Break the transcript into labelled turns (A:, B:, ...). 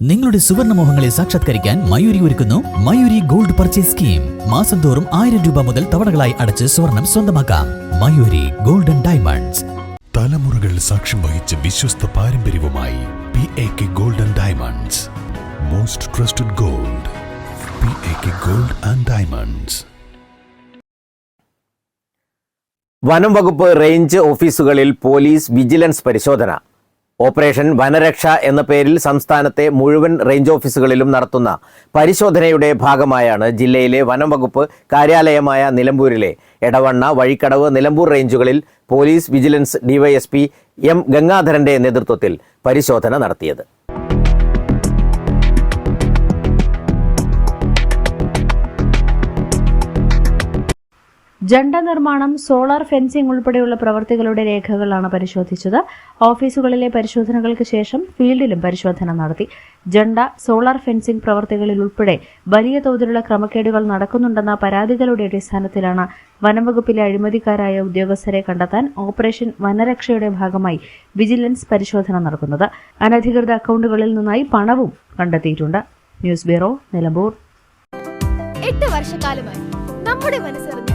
A: നിങ്ങളുടെ സുവർണ മോഹങ്ങളെ സാക്ഷാത്കരിക്കാൻ മയൂരി ഒരുക്കുന്നു മയൂരി ഗോൾഡ് പർച്ചേസ് സ്കീം. മാസം തോറും ആയിരം രൂപ മുതൽ തവണകളായി അടച്ച് സ്വർണം സ്വന്തമാക്കാം. Mayuri golden diamonds.
B: തലമുറകൾ സാക്ഷ്യം വഹിച്ച വിശ്വസ്ത പാരമ്പര്യവുമായി P A K golden diamonds most trusted gold P A K gold and diamonds
C: വനം വകുപ്പ് റേഞ്ച് ഓഫീസുകളിൽ പോലീസ് വിജിലൻസ് പരിശോധന. ഓപ്പറേഷൻ വനരക്ഷ എന്ന പേരിൽ സംസ്ഥാനത്തെ മുഴുവൻ റേഞ്ച് ഓഫീസുകളിലും നടത്തുന്ന പരിശോധനയുടെ ഭാഗമായാണ് ജില്ലയിലെ വനം വകുപ്പ് കാര്യാലയമായ നിലമ്പൂരിലെ എടവണ്ണ വഴിക്കടവ് നിലമ്പൂർ റേഞ്ചുകളിൽ പോലീസ് വിജിലൻസ് ഡിവൈഎസ്പി എം ഗംഗാധരന്റെ നേതൃത്വത്തിൽ പരിശോധന നടത്തിയത്.
D: ജണ്ട നിർമ്മാണം സോളാർ ഫെൻസിംഗ് ഉൾപ്പെടെയുള്ള പ്രവർത്തികളുടെ രേഖകളാണ് പരിശോധിച്ചത്. ഓഫീസുകളിലെ പരിശോധനകൾക്ക് ശേഷം ഫീൽഡിലും പരിശോധന നടത്തി. ജണ്ട സോളാർ ഫെൻസിംഗ് പ്രവർത്തികളിൽ ഉൾപ്പെടെ വലിയ തോതിലുള്ള ക്രമക്കേടുകൾ നടക്കുന്നുണ്ടെന്ന പരാതികളുടെ അടിസ്ഥാനത്തിലാണ് വനംവകുപ്പിലെ അഴിമതിക്കാരായ ഉദ്യോഗസ്ഥരെ കണ്ടെത്താൻ ഓപ്പറേഷൻ വനരക്ഷയുടെ ഭാഗമായി വിജിലൻസ് പരിശോധന നടക്കുന്നത്. അനധികൃത അക്കൗണ്ടുകളിൽ നിന്നായി പണവും കണ്ടെത്തിയിട്ടുണ്ട്. News bureau Nilambur.
E: വർഷക്കാലമായി നമ്മുടെ മനസ്സറിഞ്ഞ